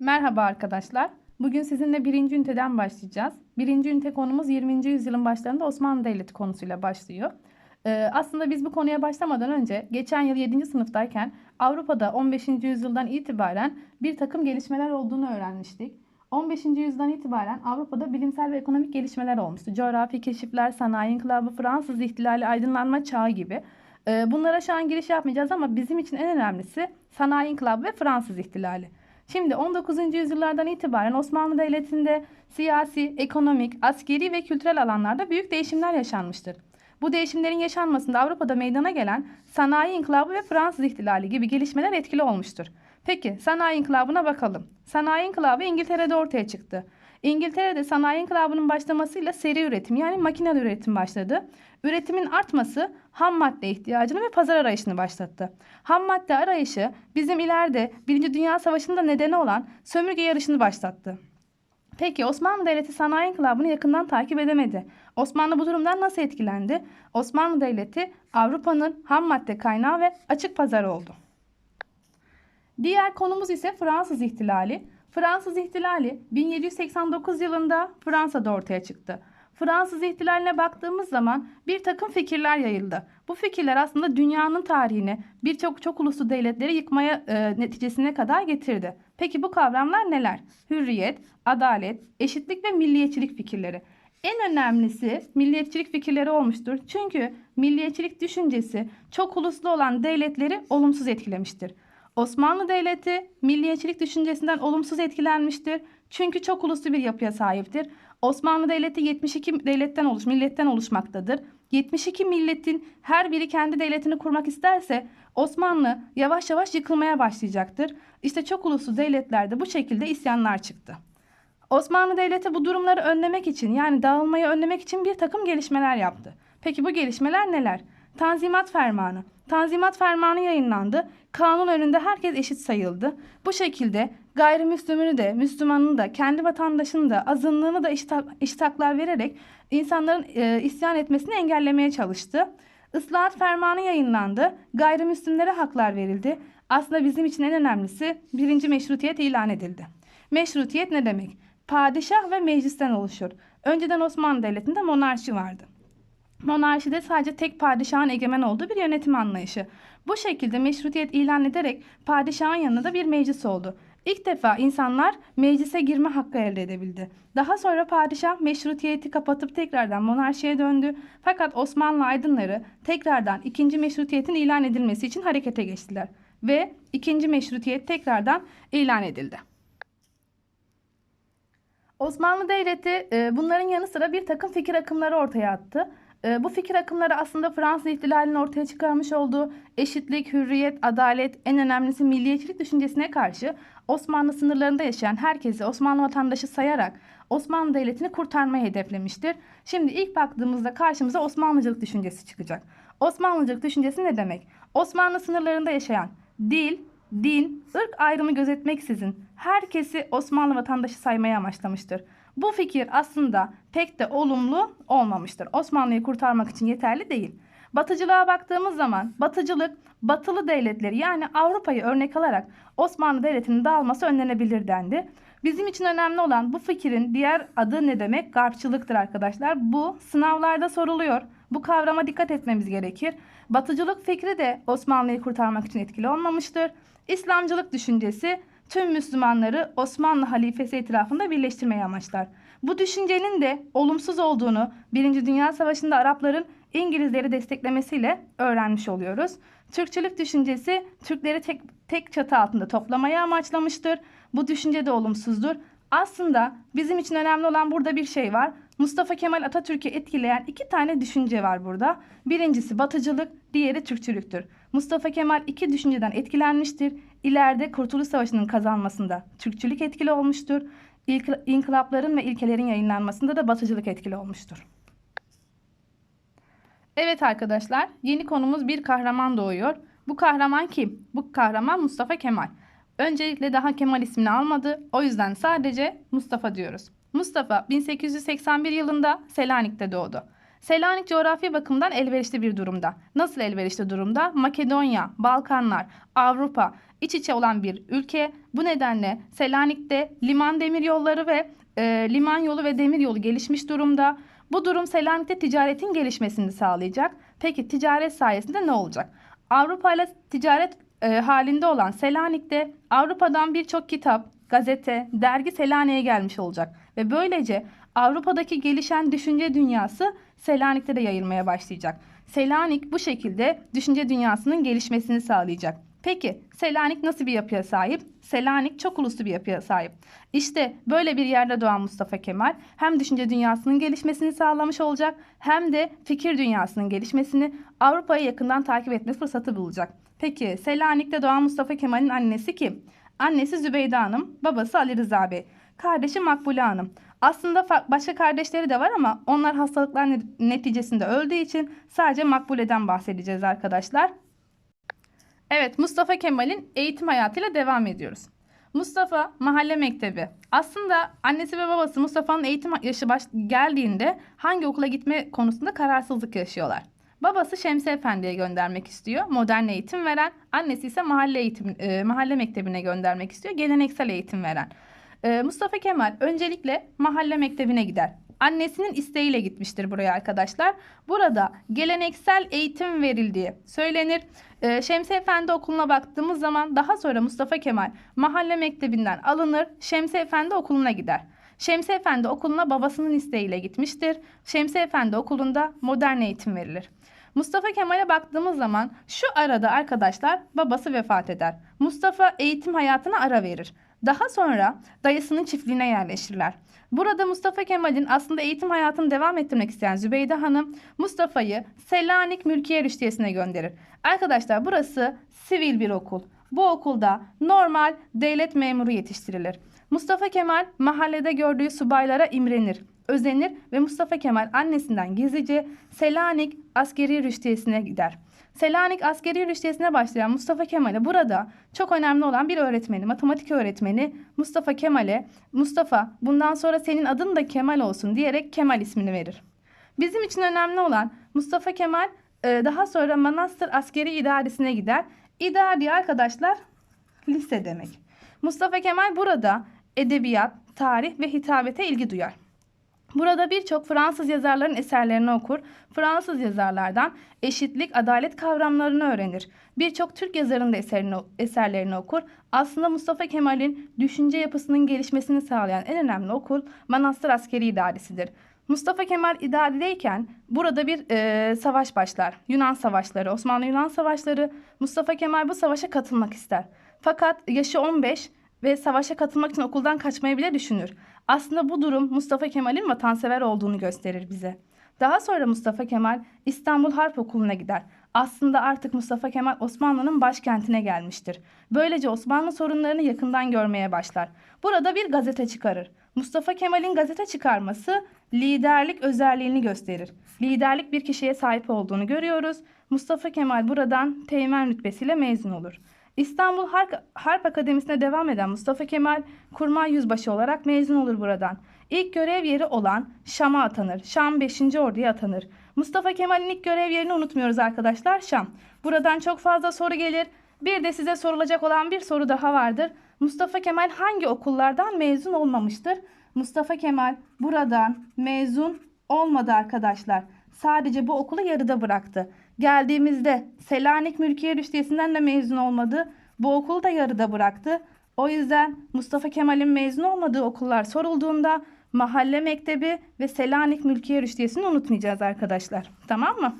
Merhaba arkadaşlar. Bugün sizinle birinci üniteden başlayacağız. Birinci ünite konumuz 20. yüzyılın başlarında Osmanlı Devleti konusuyla başlıyor. Ee, aslında biz bu konuya başlamadan önce geçen yıl 7. sınıftayken Avrupa'da 15. yüzyıldan itibaren bir takım gelişmeler olduğunu öğrenmiştik. 15. yüzyıldan itibaren Avrupa'da bilimsel ve ekonomik gelişmeler olmuştu. Coğrafi keşifler, sanayi inkılabı, Fransız ihtilali, aydınlanma çağı gibi. Ee, bunlara şu an giriş yapmayacağız ama bizim için en önemlisi sanayi inkılabı ve Fransız ihtilali. Şimdi 19. yüzyıllardan itibaren Osmanlı Devleti'nde siyasi, ekonomik, askeri ve kültürel alanlarda büyük değişimler yaşanmıştır. Bu değişimlerin yaşanmasında Avrupa'da meydana gelen sanayi inkılabı ve Fransız ihtilali gibi gelişmeler etkili olmuştur. Peki sanayi inkılabına bakalım. Sanayi inkılabı İngiltere'de ortaya çıktı. İngiltere'de sanayi inkılabının başlamasıyla seri üretim yani makinalı üretim başladı. Üretimin artması ham madde ihtiyacını ve pazar arayışını başlattı. Ham madde arayışı bizim ileride Birinci Dünya Savaşı'nda nedeni olan sömürge yarışını başlattı. Peki Osmanlı Devleti sanayi inkılabını yakından takip edemedi. Osmanlı bu durumdan nasıl etkilendi? Osmanlı Devleti Avrupa'nın ham madde kaynağı ve açık pazarı oldu. Diğer konumuz ise Fransız ihtilali. Fransız ihtilali 1789 yılında Fransa'da ortaya çıktı. Fransız ihtilaline baktığımız zaman bir takım fikirler yayıldı. Bu fikirler aslında dünyanın tarihini birçok çok uluslu devletleri yıkmaya e, neticesine kadar getirdi. Peki bu kavramlar neler? Hürriyet, adalet, eşitlik ve milliyetçilik fikirleri. En önemlisi milliyetçilik fikirleri olmuştur. Çünkü milliyetçilik düşüncesi çok uluslu olan devletleri olumsuz etkilemiştir. Osmanlı Devleti milliyetçilik düşüncesinden olumsuz etkilenmiştir. Çünkü çok uluslu bir yapıya sahiptir. Osmanlı Devleti 72 devletten oluş, milletten oluşmaktadır. 72 milletin her biri kendi devletini kurmak isterse Osmanlı yavaş yavaş yıkılmaya başlayacaktır. İşte çok uluslu devletlerde bu şekilde isyanlar çıktı. Osmanlı Devleti bu durumları önlemek için yani dağılmayı önlemek için bir takım gelişmeler yaptı. Peki bu gelişmeler neler? Tanzimat Fermanı. Tanzimat Fermanı yayınlandı. Kanun önünde herkes eşit sayıldı. Bu şekilde gayrimüslimini de, Müslümanını da, kendi vatandaşını da, azınlığını da eşit, hak- eşit haklar vererek insanların e, isyan etmesini engellemeye çalıştı. Islahat Fermanı yayınlandı. Gayrimüslimlere haklar verildi. Aslında bizim için en önemlisi birinci meşrutiyet ilan edildi. Meşrutiyet ne demek? Padişah ve meclisten oluşur. Önceden Osmanlı Devleti'nde monarşi vardı. Monarşide sadece tek padişahın egemen olduğu bir yönetim anlayışı. Bu şekilde meşrutiyet ilan ederek padişahın yanında da bir meclis oldu. İlk defa insanlar meclise girme hakkı elde edebildi. Daha sonra padişah meşrutiyeti kapatıp tekrardan monarşiye döndü. Fakat Osmanlı aydınları tekrardan ikinci meşrutiyetin ilan edilmesi için harekete geçtiler. Ve ikinci meşrutiyet tekrardan ilan edildi. Osmanlı Devleti e, bunların yanı sıra bir takım fikir akımları ortaya attı. E, bu fikir akımları aslında Fransız ihtilalinin ortaya çıkarmış olduğu eşitlik, hürriyet, adalet, en önemlisi milliyetçilik düşüncesine karşı Osmanlı sınırlarında yaşayan herkesi Osmanlı vatandaşı sayarak Osmanlı Devleti'ni kurtarmayı hedeflemiştir. Şimdi ilk baktığımızda karşımıza Osmanlıcılık düşüncesi çıkacak. Osmanlıcılık düşüncesi ne demek? Osmanlı sınırlarında yaşayan dil, din, ırk ayrımı gözetmeksizin herkesi Osmanlı vatandaşı saymaya amaçlamıştır. Bu fikir aslında pek de olumlu olmamıştır. Osmanlı'yı kurtarmak için yeterli değil. Batıcılığa baktığımız zaman batıcılık batılı devletleri yani Avrupa'yı örnek alarak Osmanlı Devleti'nin dağılması önlenebilir dendi. Bizim için önemli olan bu fikrin diğer adı ne demek? Garpçılıktır arkadaşlar. Bu sınavlarda soruluyor. Bu kavrama dikkat etmemiz gerekir. Batıcılık fikri de Osmanlı'yı kurtarmak için etkili olmamıştır. İslamcılık düşüncesi tüm Müslümanları Osmanlı halifesi etrafında birleştirmeyi amaçlar. Bu düşüncenin de olumsuz olduğunu Birinci Dünya Savaşı'nda Arapların İngilizleri desteklemesiyle öğrenmiş oluyoruz. Türkçülük düşüncesi Türkleri tek, tek çatı altında toplamayı amaçlamıştır. Bu düşünce de olumsuzdur. Aslında bizim için önemli olan burada bir şey var. Mustafa Kemal Atatürk'ü etkileyen iki tane düşünce var burada. Birincisi batıcılık, diğeri Türkçülüktür. Mustafa Kemal iki düşünceden etkilenmiştir. İleride Kurtuluş Savaşı'nın kazanmasında Türkçülük etkili olmuştur. İlk, inkılapların ve ilkelerin yayınlanmasında da batıcılık etkili olmuştur. Evet arkadaşlar, yeni konumuz bir kahraman doğuyor. Bu kahraman kim? Bu kahraman Mustafa Kemal. Öncelikle daha Kemal ismini almadı. O yüzden sadece Mustafa diyoruz. Mustafa 1881 yılında Selanik'te doğdu. Selanik coğrafi bakımdan elverişli bir durumda. Nasıl elverişli durumda? Makedonya, Balkanlar, Avrupa, iç içe olan bir ülke. Bu nedenle Selanik'te liman demiryolları ve e, liman yolu ve demiryolu gelişmiş durumda. Bu durum Selanik'te ticaretin gelişmesini sağlayacak. Peki ticaret sayesinde ne olacak? Avrupa ile ticaret e, halinde olan Selanik'te Avrupa'dan birçok kitap, gazete, dergi Selanik'e gelmiş olacak. Ve böylece Avrupa'daki gelişen düşünce dünyası Selanik'te de yayılmaya başlayacak. Selanik bu şekilde düşünce dünyasının gelişmesini sağlayacak. Peki Selanik nasıl bir yapıya sahip? Selanik çok uluslu bir yapıya sahip. İşte böyle bir yerde doğan Mustafa Kemal hem düşünce dünyasının gelişmesini sağlamış olacak hem de fikir dünyasının gelişmesini Avrupa'yı yakından takip etme fırsatı bulacak. Peki Selanik'te doğan Mustafa Kemal'in annesi kim? Annesi Zübeyde Hanım, babası Ali Rıza Bey. Kardeşi Makbule Hanım. Aslında başka kardeşleri de var ama onlar hastalıklar ne- neticesinde öldüğü için sadece Makbule'den bahsedeceğiz arkadaşlar. Evet, Mustafa Kemal'in eğitim hayatıyla devam ediyoruz. Mustafa mahalle mektebi. Aslında annesi ve babası Mustafa'nın eğitim yaşı baş geldiğinde hangi okula gitme konusunda kararsızlık yaşıyorlar. Babası Şemsi Efendi'ye göndermek istiyor. Modern eğitim veren. Annesi ise mahalle eğitim e, mahalle mektebine göndermek istiyor. Geleneksel eğitim veren. E, Mustafa Kemal öncelikle mahalle mektebine gider. Annesinin isteğiyle gitmiştir buraya arkadaşlar. Burada geleneksel eğitim verildiği söylenir. Ee, Şemsi Efendi okuluna baktığımız zaman daha sonra Mustafa Kemal mahalle mektebinden alınır. Şemsi Efendi okuluna gider. Şemsi Efendi okuluna babasının isteğiyle gitmiştir. Şemsi Efendi okulunda modern eğitim verilir. Mustafa Kemal'e baktığımız zaman şu arada arkadaşlar babası vefat eder. Mustafa eğitim hayatına ara verir. Daha sonra dayısının çiftliğine yerleşirler. Burada Mustafa Kemal'in aslında eğitim hayatını devam ettirmek isteyen Zübeyde Hanım Mustafa'yı Selanik Mülkiye Rüştiyesi'ne gönderir. Arkadaşlar burası sivil bir okul. Bu okulda normal devlet memuru yetiştirilir. Mustafa Kemal mahallede gördüğü subaylara imrenir, özenir ve Mustafa Kemal annesinden gizlice Selanik Askeri Rüştiyesi'ne gider. Selanik Askeri Rüştiyesi'ne başlayan Mustafa Kemal'e burada çok önemli olan bir öğretmeni, matematik öğretmeni Mustafa Kemal'e Mustafa bundan sonra senin adın da Kemal olsun diyerek Kemal ismini verir. Bizim için önemli olan Mustafa Kemal e, daha sonra Manastır Askeri İdaresi'ne gider. İdari arkadaşlar lise demek. Mustafa Kemal burada edebiyat, tarih ve hitabete ilgi duyar. Burada birçok Fransız yazarların eserlerini okur. Fransız yazarlardan eşitlik, adalet kavramlarını öğrenir. Birçok Türk yazarının da eserini, eserlerini okur. Aslında Mustafa Kemal'in düşünce yapısının gelişmesini sağlayan en önemli okul Manastır Askeri İdaresi'dir. Mustafa Kemal idaredeyken burada bir e, savaş başlar. Yunan savaşları, Osmanlı-Yunan savaşları. Mustafa Kemal bu savaşa katılmak ister. Fakat yaşı 15 ve savaşa katılmak için okuldan kaçmayı bile düşünür. Aslında bu durum Mustafa Kemal'in vatansever olduğunu gösterir bize. Daha sonra Mustafa Kemal İstanbul Harp Okulu'na gider. Aslında artık Mustafa Kemal Osmanlı'nın başkentine gelmiştir. Böylece Osmanlı sorunlarını yakından görmeye başlar. Burada bir gazete çıkarır. Mustafa Kemal'in gazete çıkarması liderlik özelliğini gösterir. Liderlik bir kişiye sahip olduğunu görüyoruz. Mustafa Kemal buradan teğmen rütbesiyle mezun olur. İstanbul Harp, Harp Akademisi'ne devam eden Mustafa Kemal kurmay yüzbaşı olarak mezun olur buradan. İlk görev yeri olan Şam'a atanır. Şam 5. Ordu'ya atanır. Mustafa Kemal'in ilk görev yerini unutmuyoruz arkadaşlar. Şam. Buradan çok fazla soru gelir. Bir de size sorulacak olan bir soru daha vardır. Mustafa Kemal hangi okullardan mezun olmamıştır? Mustafa Kemal buradan mezun olmadı arkadaşlar. Sadece bu okulu yarıda bıraktı. Geldiğimizde Selanik Mülkiye Rüştiyesi'nden de mezun olmadı. Bu okulu da yarıda bıraktı. O yüzden Mustafa Kemal'in mezun olmadığı okullar sorulduğunda mahalle mektebi ve Selanik Mülkiye Rüştiyesi'ni unutmayacağız arkadaşlar. Tamam mı?